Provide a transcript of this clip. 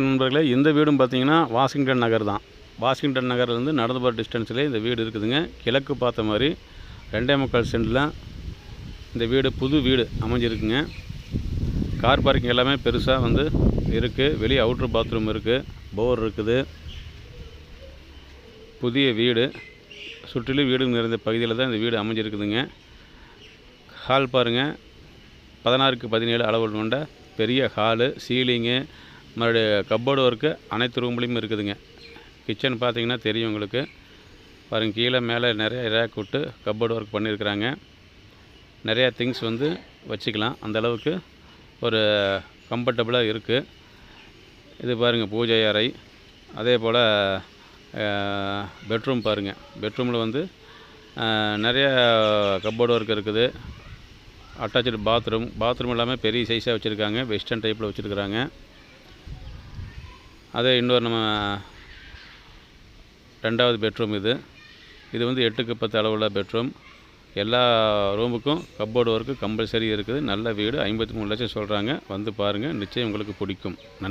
நண்பர்களே இந்த வீடும் பார்த்தீங்கன்னா வாஷிங்டன் நகர் தான். வாஷிங்டன் நகர்லேருந்து நடந்து போகிற டிஸ்டன்ஸில் இந்த வீடு இருக்குதுங்க. கிழக்கு பார்த்த மாதிரி ரெண்டே முக்கால் சென்டில் இந்த வீடு புது வீடு அமைஞ்சிருக்குங்க. கார் பார்க்கிங் எல்லாமே பெருசாக வந்து இருக்குது வெளியே அவுட்ரு பாத்ரூம் இருக்குது போர் இருக்குது. புதிய வீடு. சுற்றிலும் வீடு நிறைந்த பகுதியில் தான் இந்த வீடு அமைஞ்சிருக்குதுங்க. ஹால் பாருங்கள் பதினாறுக்கு பதினேழு அளவு கொண்ட பெரிய ஹாலு சீலிங்கு மறுபடியும் கப்போர்டு ஒர்க்கு அனைத்து ரூம்லேயும் இருக்குதுங்க. கிச்சன் பார்த்தீங்கன்னா தெரியும் உங்களுக்கு. பாருங்கள் கீழே மேலே நிறைய ரேக் விட்டு கப்போர்டு ஒர்க் பண்ணியிருக்கிறாங்க. நிறையா திங்ஸ் வந்து வச்சுக்கலாம். அந்த அளவுக்கு ஒரு கம்ஃபர்டபுளாக இருக்குது இது பாருங்கள் பூஜை அறை. அதே போல் பெட்ரூம் பாருங்கள் பெட்ரூமில் வந்து நிறையா நிறைய கப்போர்டு ஒர்க் இருக்குது. அட்டாச்சு பாத்ரூம் பாத்ரூம் எல்லாமே பெரிய சைஸாக வச்சுருக்காங்க. வெஸ்டர்ன் டைப்பில் வச்சுருக்குறாங்க. அதே இன்னொரு நம்ம ரெண்டாவது பெட்ரூம் இது. இது வந்து எட்டுக்கு பத்து அளவுள்ள பெட்ரூம். எல்லா ரூமுக்கும் கப்போர்டு ஒர்க்கு கம்பல்சரி இருக்குது. நல்ல வீடு. ஐம்பத்தி மூணு லட்சம் சொல்கிறாங்க வந்து பாருங்கள் நிச்சயம் உங்களுக்கு பிடிக்கும். நன்றி.